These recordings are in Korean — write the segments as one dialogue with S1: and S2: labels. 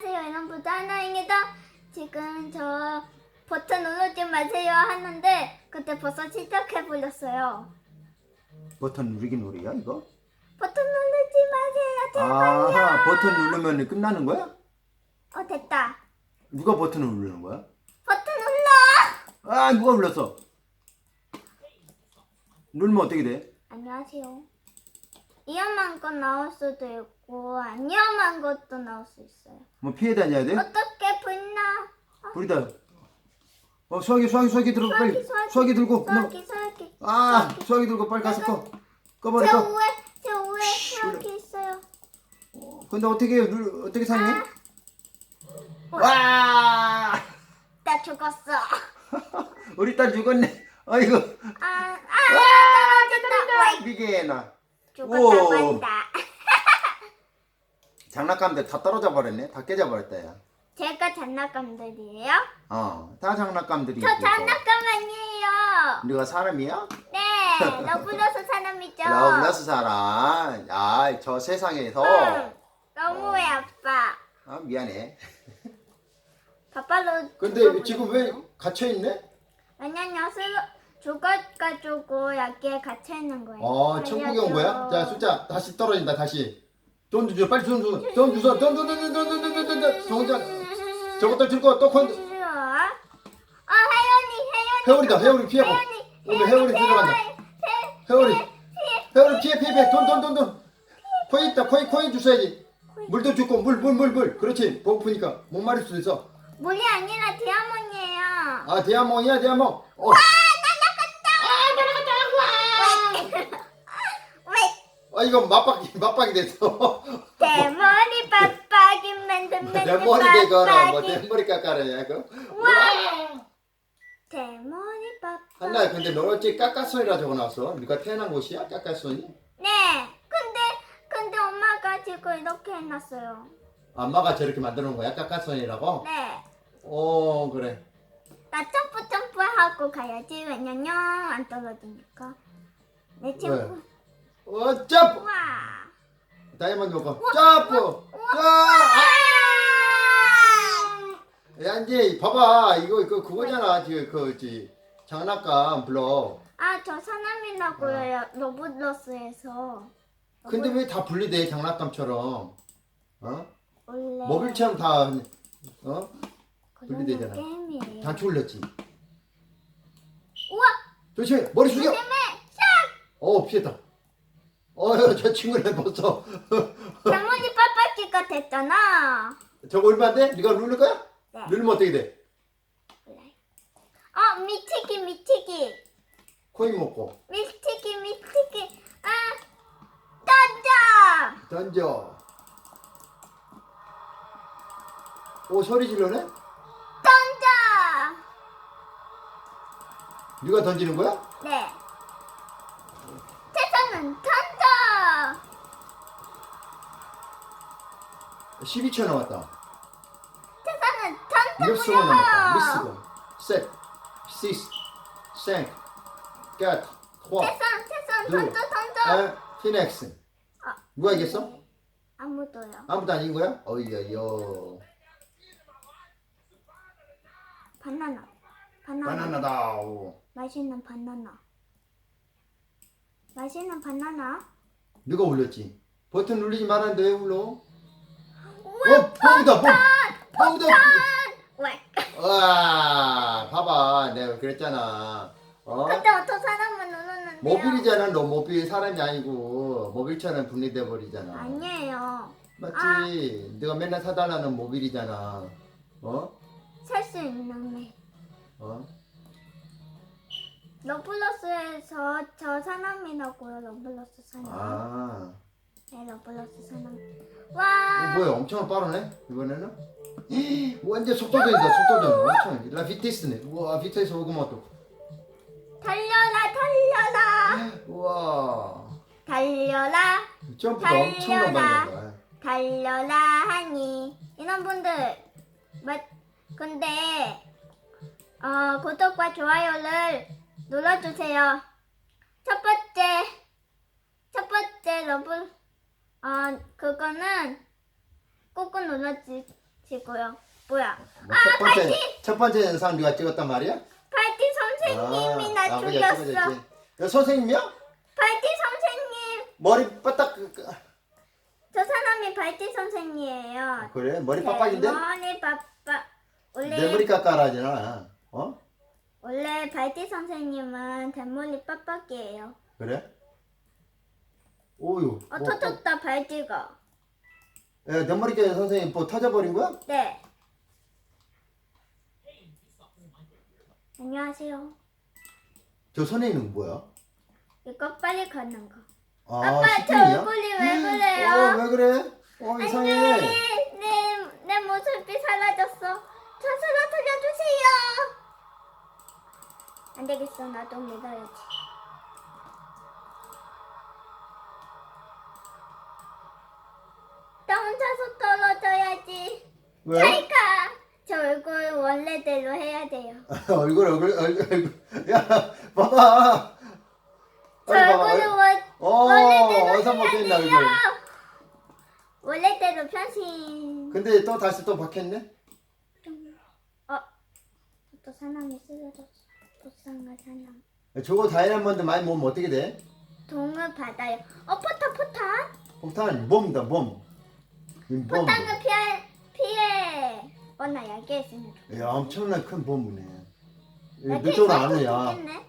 S1: 안녕하세요 여러분들 하나입니다 지금 저 버튼 누르지 마세요 하는데 그때 벌써 시작해버렸어요
S2: 버튼 누르기 놀이야 이거?
S1: 버튼 누르지 마세요 제발요
S2: 아 버튼 누르면 끝나는 거야?
S1: 어 됐다
S2: 누가 버튼을 누르는 거야?
S1: 버튼 눌러
S2: 아 누가 눌렀어? 누르면 어떻게 돼?
S1: 안녕하세요 위험한 건 나올 수도 있고 안 위험한 것도 나올 수 있어요.
S2: 뭐 피해 다녀야 돼?
S1: 어떻게 불나?
S2: 불이다. 어 수학이 수학이 수학이 들어 빨리.
S1: 수학이
S2: 들고
S1: 수학이 수학이
S2: 아 수학이 들고 빨리 가서 꺼. 꺼버려
S1: 제
S2: 꺼.
S1: 우에 제 우에 수학이 있어요.
S2: 근데 어떻게 눌 어떻게 사용해?
S1: 아.
S2: 와!
S1: 나 죽었어.
S2: 우리 딸 죽었네. 아이고.
S1: 아, 아, 떨어졌다.
S2: 미개나.
S1: 죽었다고
S2: 오.
S1: 한다.
S2: 장난감들 다 떨어져 버렸네 다 깨져 버렸다 야
S1: 제가 장난감들이에요?
S2: 어 다 장난감들이
S1: 저 장난감 아니에요.
S2: 네가 사람이야?
S1: 네, 러블러스 사람이죠.
S2: 러블러스 사람 아저 세상에서
S1: 응, 너무해 아빠.
S2: 아 미안해
S1: 바빠로.
S2: 근데 지금 왜 갇혀 있네?
S1: 왜냐면 술 죽어가지고 여기에 갇혀 있는 거예요.
S2: 어 천국에 온 거야? 자 숫자 다시 떨어진다 다시 돈 주죠 빨리 돈 주소 돈 주소 돈 돈 돈 돈 돈 돈 돈 돈 정장 저것들 들고 또 건...
S1: 싫어. 아 혜연이 혜연이.
S2: 회오리다 회오리 피하고. 오늘 회오리 들어간다. 회오리 회오리 피해 피해 피해. 돈 돈 돈 돈 코인 있다 코인 코인 주셔야지. 물도 주고 물 물 물 물. 그렇지. 배고프니까. 못 마릴 수도 있어.
S1: 물이 아니라 디아몬이에요.
S2: 아 디아몬이야 디아몬 어. 아 이거 맞박이 맞박이 됐어
S1: 대머리 빡빡이 만든
S2: 내
S1: 만든
S2: 머리 대거라. 뭐
S1: 빡빡이.
S2: 내 머리 깎아라 이거.
S1: 와. 대머리 빡빡이.
S2: 한나 근데 너 어째 까까소니라 적어 놨어 네가 태어난 곳이야 까까소니?
S1: 네. 근데 근데 엄마가 지금 이렇게 해놨어요.
S2: 엄마가 저렇게 만들어 놓은 거야 까까소니라고?
S1: 네나
S2: 어 그래.
S1: 점프 점프 하고 가야지. 왜냐면 안 떨어지니까. 내 친구
S2: 어 점프!
S1: 와
S2: 다이아몬드 먹고 점프! 야 이제 봐봐. 이거 이거 그거잖아. 지금 그 지 장난감 블럭
S1: 아 저 사람이라고요. 로블러스에서.
S2: 근데 왜 다 분리돼 장난감처럼? 어?
S1: 원래
S2: 모빌처럼 다 어?
S1: 그거는
S2: 분리되잖아.
S1: 게임이에요.
S2: 단추 올렸지.
S1: 우와!
S2: 조심해. 머리 숙여.
S1: 때문에
S2: 어 피했다 어저 친구네 벌써
S1: 대머리 빡빡이가 됐잖아
S2: 저거 얼마인데? 네가 누를 거야?
S1: 네.
S2: 누르면 어떻게 돼?
S1: 어 미치기 미치기
S2: 코인 먹고
S1: 미치기 미치기 아 던져
S2: 던져 오 소리 질러네?
S1: 던져
S2: 네가 던지는 거야?
S1: 네 세상은 던져
S2: 12초 남았다.
S1: 세상은
S2: 몇 수가 남았다. 수가 셋 시스 생quatre trois
S1: 세상 세상
S2: 둘,
S1: 던져 던져.
S2: un 피넥스.
S1: 아,
S2: 누가 이겼어?
S1: 아무도요.
S2: 아무도 안 이긴 거야? 어이여여
S1: 바나나. 바나나.
S2: 바나나다. 오.
S1: 맛있는 바나나. 맛있는 바나나?
S2: 누가 올렸지? 버튼 눌리지 말았는데 왜 울러? 어 뻥이다 뻥 뻥이다.
S1: 왜
S2: 와 봐봐. 내가 그랬잖아. 어?
S1: 근데 어떤 사람은 누르는데요.
S2: 모빌이잖아. 너 모빌 사람이 아니고. 모빌처럼 분리돼 버리잖아.
S1: 아니에요.
S2: 맞지? 네가 맨날 사달라는 모빌이잖아. 어?
S1: 살 수 있는 애
S2: 어?
S1: 러블러스에서 저 사람이라고요? 러블러스 사람?
S2: 아
S1: 네 러블러스 사람
S2: 어,
S1: 와
S2: 뭐야 엄청 빠르네 이번에는? 완전 속도전이다 속도전. 엄청 라 비테스네. 우와 비테스 오구마 또
S1: 달려라 달려라!
S2: 우와.
S1: 달려라
S2: 점프가 엄청난
S1: 달려라.
S2: 발이다
S1: 달려라 하니. 이런 분들 맞 근데 어 구독과 좋아요를 눌러주세요. 첫 번째 첫 번째 러블 어 그거는 꾹꾹 눌러주세요 지고요. 뭐야?
S2: 뭐첫 번째 첫 번째 영상 누가 찍었단 말이야?
S1: 파이팅 선생님이 나
S2: 아버지가
S1: 죽였어.
S2: 찍어줬지. 야, 선생님이야?
S1: 파이팅 선생님.
S2: 머리 빠딱 그- 그-
S1: 저 사람이 파이팅 선생님이에요.
S2: 그래 머리
S1: 네,
S2: 빡빡인데
S1: 머리 빡빡. 원래
S2: 내 머리 깎아라잖아. 어?
S1: 원래 발티 선생님은 대머리 빡빡이에요.
S2: 그래? 오유.
S1: 어,
S2: 뭐,
S1: 터졌다.
S2: 어, 야, 내 머리 깎 선생님 뭐 터져버린 거야?
S1: 네. 안녕하세요.
S2: 저 선생님은 뭐야?
S1: 이거 빨리 걷는 거.
S2: 아,
S1: 아빠 저
S2: 스푼이야?
S1: 얼굴이 왜 그래요?
S2: 어, 왜 그래? 어, 이상해.
S1: 안녕히 내, 내 모습이 사라졌어. 저 쓰러뜨려 주세요. 안 되겠어. 나도 믿어야지. 나 혼자서 떨어져야지.
S2: 왜?
S1: 잘 가. 저 얼굴 원래대로 해야 돼요.
S2: 얼굴, 얼굴, 얼굴, 얼굴. 야, 봐봐.
S1: 저
S2: 빨리 봐봐.
S1: 얼굴을 원,
S2: 어,
S1: 원래대로
S2: 어디서 먹겠나,
S1: 돼요.
S2: 이걸.
S1: 원래대로 변신.
S2: 근데 또 다시 또 박혔네?
S1: 어, 또 사람이 쓰러졌어. 불쌍한 사람.
S2: 저거 다이아몬드 많이 모으면 어떻게 돼?
S1: 동을 받아요. 어, 포탄, 포탄.
S2: 폭탄, 몸이다, 몸.
S1: 포탄을 피해, 피해. 어, 나 약에 있으면 좋
S2: 야, 엄청난 큰 bomб네.
S1: 약에
S2: 이쪽으로 안
S1: 있어도
S2: 오야.
S1: 좋겠네.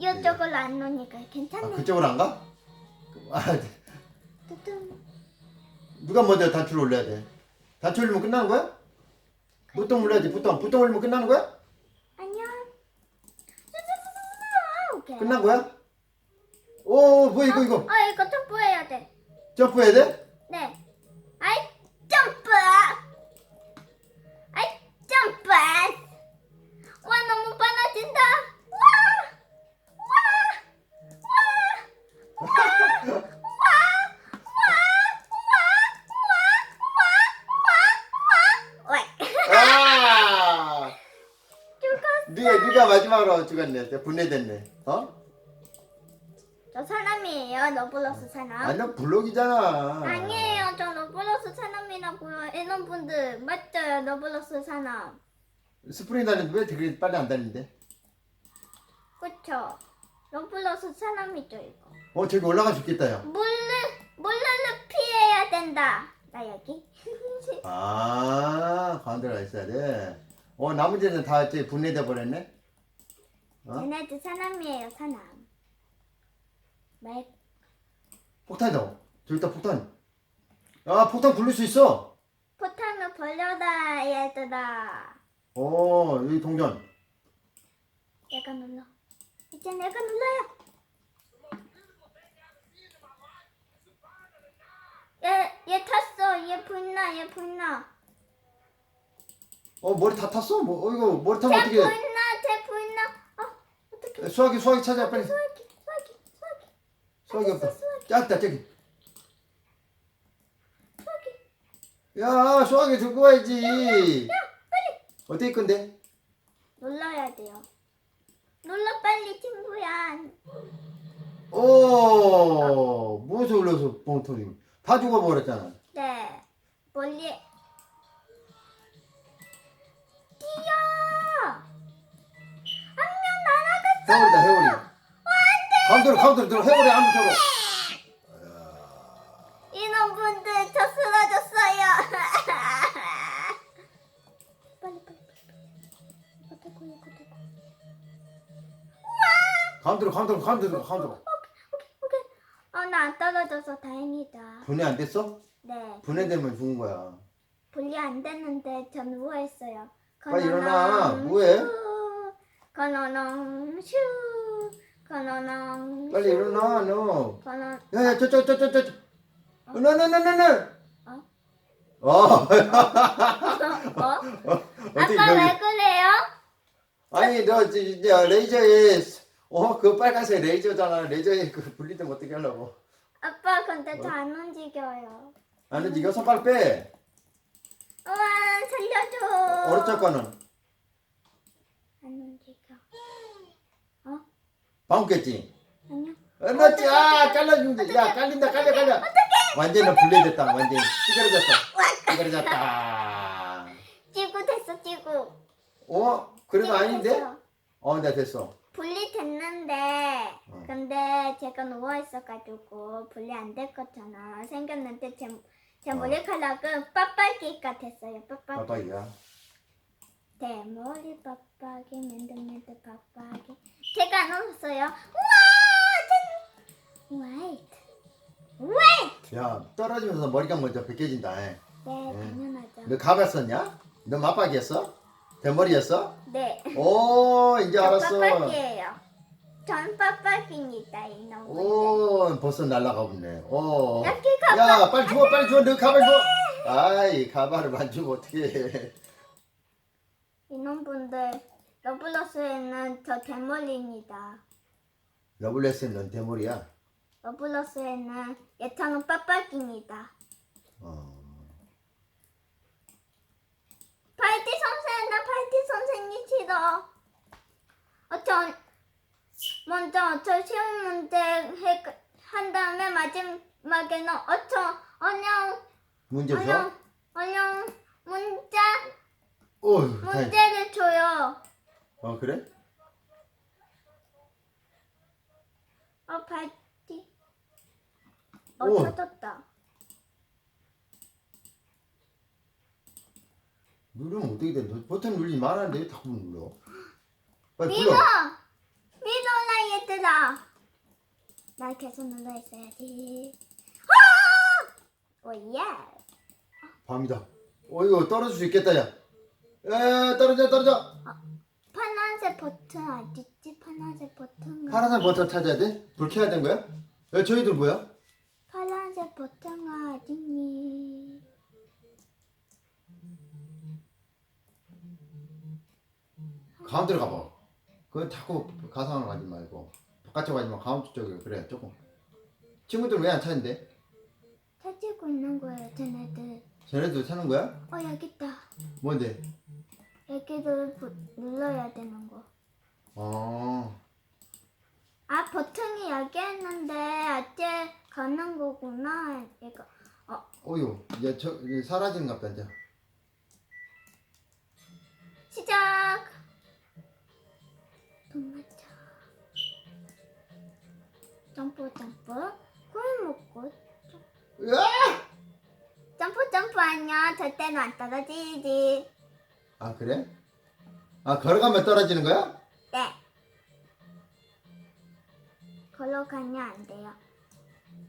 S1: 예! 이쪽으로 안 오니까
S2: 아,
S1: 괜찮네.
S2: 그쪽으로 안 가? 아,
S1: 뚜둥.
S2: 누가 먼저 단추를 올려야 돼? 단추 올리면 끝나는 거야? 부통 올려야지, 부통. 부통 올리면 끝나는 거야?
S1: 안녕.
S2: 끝난 거야? 오, 뭐야, 이거, 이거.
S1: 어, 이거 점프해야 돼.
S2: 점프해야 돼?
S1: 네. 아이, 점프! 아이, 점프! 와, 너무 빨라진다! 와! 와! 와! 와! 와! 와! 와! 와! 와! 와! 와!
S2: 아!
S1: 죽었어.
S2: 네가, 네가 마지막으로 죽었네. 분해됐네.
S1: 사람이에요, 너블러스 사람.
S2: 완전 블록이잖아.
S1: 아니에요, 저 너블러스 사람이라고요. 이런 분들 맞죠, 너블러스 사람.
S2: 스프링 다니는데 왜 되게 빨리 안 다니는데?
S1: 그쵸? 너블러스 사람이죠, 이거.
S2: 어, 저기 올라가 죽겠다, 야.
S1: 물을, 물을 피해야 된다. 나 여기.
S2: 아, 가운데가 있어야 돼. 어, 나머지는 다 이제 분해돼 버렸네. 어?
S1: 쟤네들 사람이에요, 사람. 말,
S2: 폭탄이다. 있다, 폭탄. 아, 폭탄 굴릴 수 있어.
S1: 포탄을 벌려라, 얘들아.
S2: 어, 여기 동전.
S1: 내가 눌러. 이제 내가 눌러요. 얘, 얘 탔어. 얘 불나, 얘 불나.
S2: 어, 머리 다 탔어? 뭐, 어, 이거 머리 타면
S1: 쟤
S2: 어떻게
S1: 쟤 불나. 어, 어떡해.
S2: 수학이, 수학이 찾아, 빨리.
S1: 수학이. 수학이
S2: 없다. 짝다, 저기. 야, 수학이 들고 와야지. 어떻게 건데?
S1: 눌러야 돼요. 눌러 빨리 친구야.
S2: 오, 무엇을 올려서 봉투리. 다 죽어버렸잖아. 가운데로, 가운데로 들어, 해오리 안으로 들어.
S1: 이런 분들 저 쓰러졌어요. 빨리 빨리 빨리. 이거 대고.
S2: 가운데로, 가운데로, 가운데로, 가운데로.
S1: 어나 안 떨어져서 다행이다.
S2: 분해 안 됐어?
S1: 네.
S2: 분해되면 죽은 거야.
S1: 분리 안 됐는데 저 누워 있어요.
S2: 빨리 일어나. 뭐해?
S1: 건어농 슈. 건어농.
S2: 빨리 일어나, 너.
S1: 건어.
S2: 야, 야, 저, 저, 저, 저, 저. 너, 너, 너, 너, 너, 너.
S1: 어?
S2: 어,
S1: 어?
S2: 어떻게
S1: 아빠 왜? 그래요?
S2: 아니, 너, 저, 이제 레이저에, 어, 그 빨간색 레이저잖아. 레이저에 그 분리되면 어떻게 하려고.
S1: 아빠 근데 저안 움직여요.
S2: 아니, 네가 손가락 빼.
S1: 우와 살려줘.
S2: 오른쪽 거는.
S1: 안 움직여. 안녕.
S2: 어, 너, 아, 잘라준다. 야, 깔린다, 깔려, 깔려. 완전히 분리됐다. 완전히 찌그러졌어. 찌그러졌다.
S1: 찌고 됐어 찌고.
S2: 어?
S1: 찌고
S2: 아닌데?
S1: 됐어요.
S2: 어, 나 됐어.
S1: 분리 됐는데
S2: 어.
S1: 근데 제가 누워 있어가지고 분리 안 될 거잖아. 생겼는데 제, 제
S2: 어.
S1: 머리카락은 빡빡이가 됐어요. 빡빡이.
S2: 빠빠이야.
S1: 대머리 빡빡이 맨들맨들 빡빡이. 제가 안 웃었어요. 우와! 전... Wait. Wait!
S2: 야, 떨어지면서 머리가 먼저 벗겨진다.
S1: 네, 당연하죠.
S2: 너 가봤었냐? 너 맞박이었어? 대머리였어?
S1: 네.
S2: 오, 이제
S1: 저
S2: 알았어.
S1: 빡빡이에요. 전 빡빡입니다, 이놈.
S2: 오, 벌써 날라가 보네. 오. 야, 빨리 줘, 빨리 줘. 너 가발 줘. 아이, 가발을 안 주면 어떡해.
S1: 이놈분들 러블러스에는 저 대머리입니다.
S2: 러블레스는 대머리야.
S1: 러블러스에는 예찬은 빡빡입니다.
S2: 어.
S1: 파이팅 선생, 나 파이팅 선생님 싫어. 어저 먼저 저 시험 문제 해, 한 다음에 마지막에는 어저 어려운
S2: 문제 줘?
S1: 어려운
S2: 오, 다행.
S1: 문제를 줘요.
S2: 어, 그래?
S1: 어 파이팅. 어
S2: 오.
S1: 터졌다.
S2: 누르면 어떻게 돼? 너 버튼 누르지 말았는데 왜 자꾸 눌러? 빨리
S1: 믿어!
S2: 불러.
S1: 믿어라 얘들아! 나 계속 눌러 있어야지. 아! 오예!
S2: 밤이다. 어, 이거 떨어질 수 있겠다, 야. 에, 떨어져, 떨어져.
S1: 파란색 버튼 어딨지? 파란색 버튼.
S2: 파란색 버튼 찾아야 돼? 불 켜야 되는 거야? 야, 저희들 뭐야?
S1: 파란색 버튼 어딨니?
S2: 가운데로 가봐. 그건 자꾸 가상으로 가지 말고. 바깥쪽 가지 마. 가운데 쪽에. 그래, 조금. 친구들 왜 안 찾는데?
S1: 찾고 있는 거예요, 쟤네들.
S2: 쟤네들 찾는 거야?
S1: 어, 여기 있다.
S2: 뭔데?
S1: 여기를 부- 눌러야 되는 거.
S2: 어.
S1: 아, 버튼이 여기 있는데 어째 가는 거구나. 이거.
S2: 어휴, 이제 저, 이제 것 같다, 이제.
S1: 시작. 도마차. 점프 점프. 꿀 먹고.
S2: 으아!
S1: 점프 점프 아니야. 절대로 안 떨어지지.
S2: 아, 그래? 아, 걸어가면 떨어지는 거야?
S1: 네. 걸어가면 안 돼요.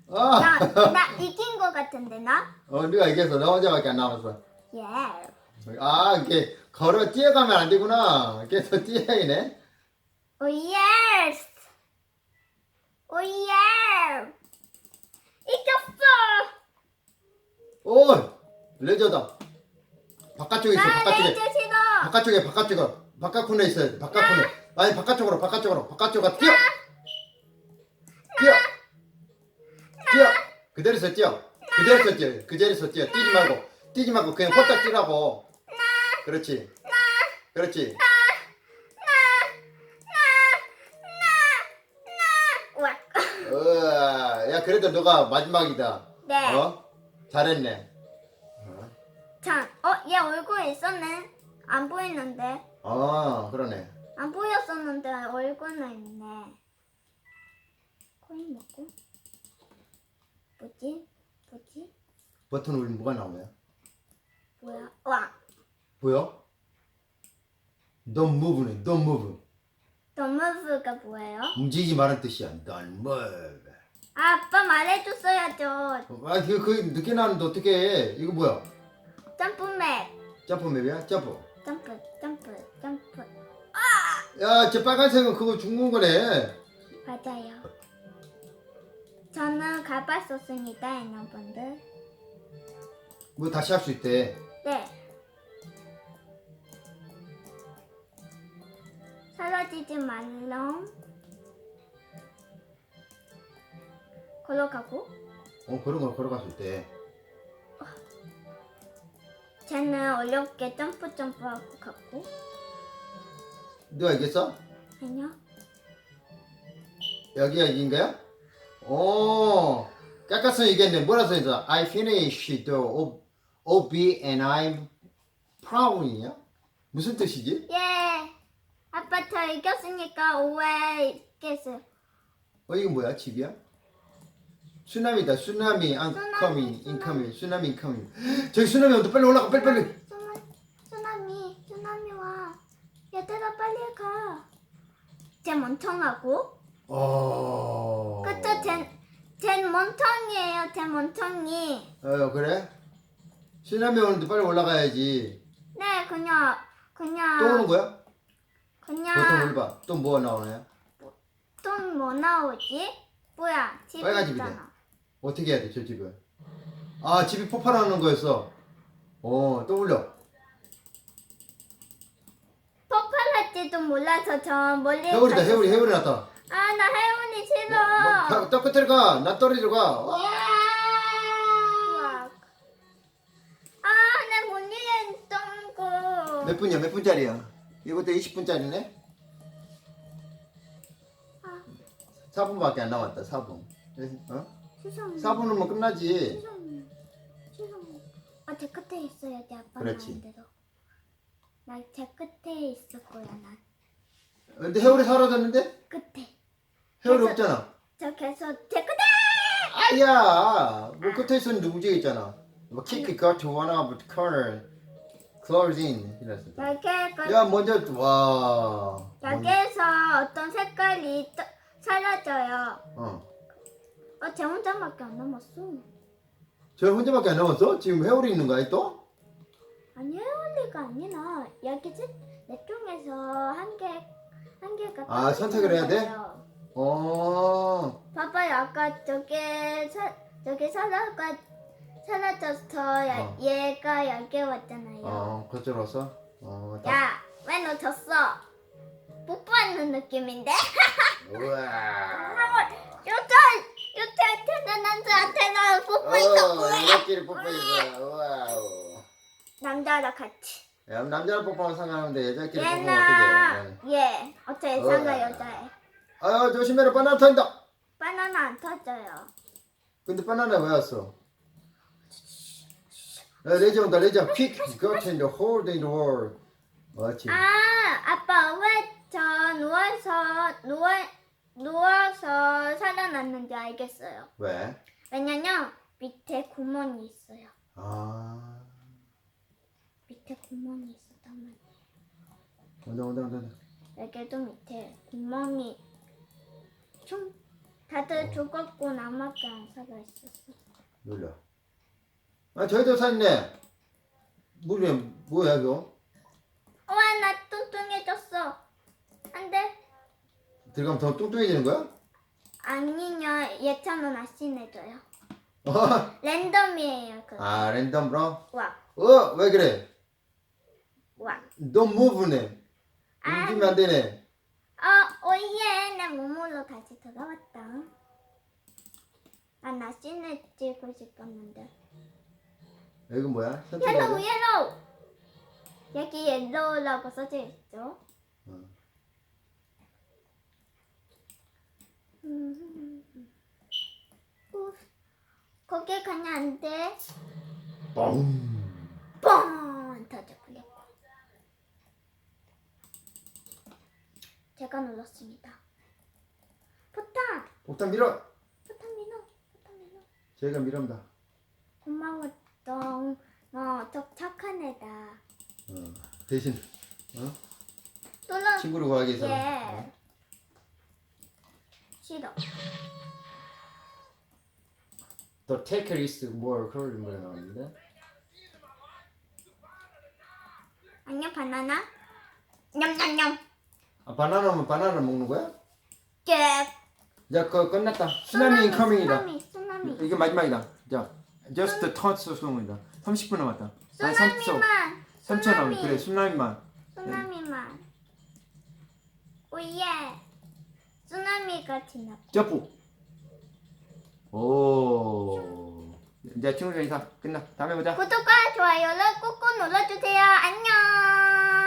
S2: 아!
S1: 나, 나 이긴 거 같은데 나?
S2: 어, 네가 이겼어. 너 혼자밖에 안 남았어.
S1: 예.
S2: 아, 이게 걸어 뛰어가면 안 되구나. 계속 뛰어야네.
S1: 오 예스. 오 예. 이겼어.
S2: 오! 레저다. 바깥쪽에 있어,
S1: 나
S2: 바깥쪽에.
S1: 싫어.
S2: 바깥쪽에, 바깥쪽에. 바깥 코너에 있어야 돼, 바깥 코너. 아니, 바깥쪽으로, 바깥쪽으로. 바깥쪽으로 뛰어! 뛰어! 뛰어! 그대로 서 뛰어. 그대로 서 뛰어. 그대로 서 뛰어. 뛰지 말고. 뛰지 말고 그냥 홀딱 뛰라고. 그렇지. 그렇지.
S1: 우와.
S2: 으아, 야, 그래도 너가 마지막이다.
S1: 네.
S2: 어? 잘했네. 어?
S1: 얘 얼굴 있었네. 안 보이는데.
S2: 아, 그러네.
S1: 안 보였었는데 얼굴은 있네. 코인 먹고. 뭐지? 뭐지?
S2: 버튼 누르면 뭐가 나오냐?
S1: 뭐야? 와.
S2: 보여? Don't move네, don't move.
S1: 더머브가 뭐예요?
S2: 움직이지 말은 뜻이야. Don't move.
S1: 아, 아빠 말해줬어야죠.
S2: 아, 그, 그 늦게 나왔는데 어떻게 해? 이거 뭐야?
S1: 점프맵.
S2: 점프 맵이야? 점프.
S1: 점프, 점프, 점프.
S2: 야, 저 빨간색은 그거 죽는 거네.
S1: 맞아요. 저는 가봤었습니다, 여러분들.
S2: 뭐 다시 할 수 있대.
S1: 네. 사라지지 말렁. 걸어가고.
S2: 어, 그런 거 걸어갈 수 있대.
S1: 쟤는 어렵게 점프 점프하고 갔고.
S2: 너가 이겼어?
S1: 아니요.
S2: 여기가 이긴 거야? 오, 깎았으면 이겼네. 뭐라 써있어? I finished the O- OB and I'm proud이냐? 무슨 뜻이지?
S1: 예. 아빠 저 이겼으니까 5회 있겠어요.
S2: 어 이거 뭐야? 집이야? 쓰나미다. 쓰나미
S1: 쓰나미,
S2: incoming, incoming, 쓰나미 incoming. 저기 쓰나미 온다. 빨리 올라가. 빨리 빨리.
S1: 쓰나, 쓰나미, 쓰나미 와. 얘들아 빨리 가. 쟤 멍청하고.
S2: 어.
S1: 그쵸, 쟤, 쟤 멍청이에요, 쟤 멍청이.
S2: 어 그래? 쓰나미 오는데 빨리 올라가야지.
S1: 네, 그냥, 그냥.
S2: 또 오는 거야? 보통
S1: 그냥.
S2: 올봐. 또뭐 나오나요?
S1: 또 뭐 나오지? 뭐야,
S2: 빨간 집이네.
S1: 있잖아.
S2: 어떻게 해야 돼, 저 집은? 아, 집이 폭발하는 거였어. 어, 또 올려.
S1: 폭발할지도 몰라서 저 멀리.
S2: 해오리다. 해오리, 해오리 났다.
S1: 아, 나 해운이 싫어.
S2: 뭐, 또 끝으로 가. 나 떨어지러 가. 와!
S1: 아.
S2: 몇 분이야, 몇 분짜리야? 이것도 20분짜리네?
S1: 아,
S2: 4분밖에 안 남았다, 4분. 어?
S1: 세상에.
S2: 4분이면 끝나지.
S1: 세상에. 세상에. 아, 제 끝에 있어야지, 아빠는
S2: 그렇지.
S1: 안 돼도. 나제 끝에 있을 거야, 난.
S2: 근데 해오리 사라졌는데?
S1: 끝에.
S2: 해오리
S1: 그래서-
S2: 없잖아.
S1: 저 계속 제 끝에!
S2: 아야! 뭐 끝에 있었는데 움직였잖아. 뭐 kick got to one of the corner. close in. 이랬어. 야, 먼저, 와.
S1: 여기에서 어떤 색깔이 떠, 사라져요.
S2: 어.
S1: 어, 제 혼자밖에 안 남았어.
S2: 저 혼자밖에 안 남았어? 지금 해오리 있는 거야, 또?
S1: 아니, 헤어리가 아니라, 여기 색, 내 쪽에서 한 개, 한 개가.
S2: 아, 선택을 해야 돼?
S1: 어. 봐봐요, 아까 저게, 사, 저기 사라가, 사라져서 야-
S2: 어.
S1: 얘가 여기 왔잖아요.
S2: 어, 그쪽으로 왔어? 어, 딱.
S1: 야, 왜 너 졌어? 뽀뽀하는 느낌인데?
S2: 우와.
S1: 요새, 요새한테는 남자한테는 뽀뽀니까
S2: 어? 이렇게 뽀뽀했어.
S1: 남자랑 같이.
S2: 야, 남자랑 뽀뽀하면 상관없는데 여자끼리 뽀뽀하면
S1: 얘나,
S2: 어떡해.
S1: 얘, 어떻게
S2: 어.
S1: 상가 여자애.
S2: 아, 조심해라. 바나나 터진다.
S1: 바나나 안 터져요.
S2: 근데 바나나 왜 왔어? 야, 레지 온다, 레지. 픽, got in the hole in the wall. 맞지?
S1: 아, 아빠 왜 저 누워서 누워 누워서 살아났는지 알겠어요.
S2: 왜?
S1: 왜냐면 밑에 구멍이 있어요.
S2: 아.
S1: 밑에 구멍이 있었단 말이에요.
S2: 온다, 온다, 온다. 온다.
S1: 여기도 밑에 구멍이 총 다들 죽었고 나밖에 안 살아 있었어.
S2: 눌러. 아, 저희도 샀네. 물이 뭐야, 이거?
S1: 와, 나 뚱뚱해졌어. 안 돼.
S2: 들어가면 더 뚱뚱해지는 거야?
S1: 아니냐, 얘처럼 아신해져요.
S2: 어?
S1: 랜덤이에요, 그.
S2: 아, 랜덤으로?
S1: 와,
S2: 어, 왜 그래?
S1: 와.
S2: 너 무브네.
S1: 아.
S2: 움직이면 안 되네.
S1: 어, 오예, 내 몸으로 다시 돌아왔다. 난 나신을 찍고 싶었는데.
S2: 이건 뭐야?
S1: 옐로우. 옐로우! 여기 옐로우라고 써져 있죠?
S2: 어.
S1: 음. 우, 거기 가면 안 돼.
S2: 뻥.
S1: 뻥! 터져버렸고. 제가 눌렀습니다. 포탄!
S2: 폭탄 밀어.
S1: 포탄 민호! 포탄 민호!
S2: 저희가 밀어온다.
S1: 고마워, 똥. 너, 저 착한 애다.
S2: 어. 대신 어?
S1: 놀라.
S2: 친구를 구하기 위해서.
S1: 예. 어?
S2: The taker is more 그런 거 나왔는데.
S1: 안녕, 바나나. 냠냠냠.
S2: 아 바나나면 바나나 먹는 거야?
S1: 예.
S2: 자, 그 끝났다. 쓰나미 인커밍이다.
S1: 쓰나미, 쓰나미.
S2: 이게 마지막이다. 자, just touch 소송이다. 30분 남았다. 아, 30초.
S1: 쓰나미만.
S2: 3초 남았. 그래, 쓰나미만.
S1: 쓰나미만. 오예. 쓰나미가 지났고.
S2: 점프. 오. 이제 친구들 인사 끝나. 다음에 보자.
S1: 구독과 좋아요를 꾹꾹 눌러주세요. 안녕.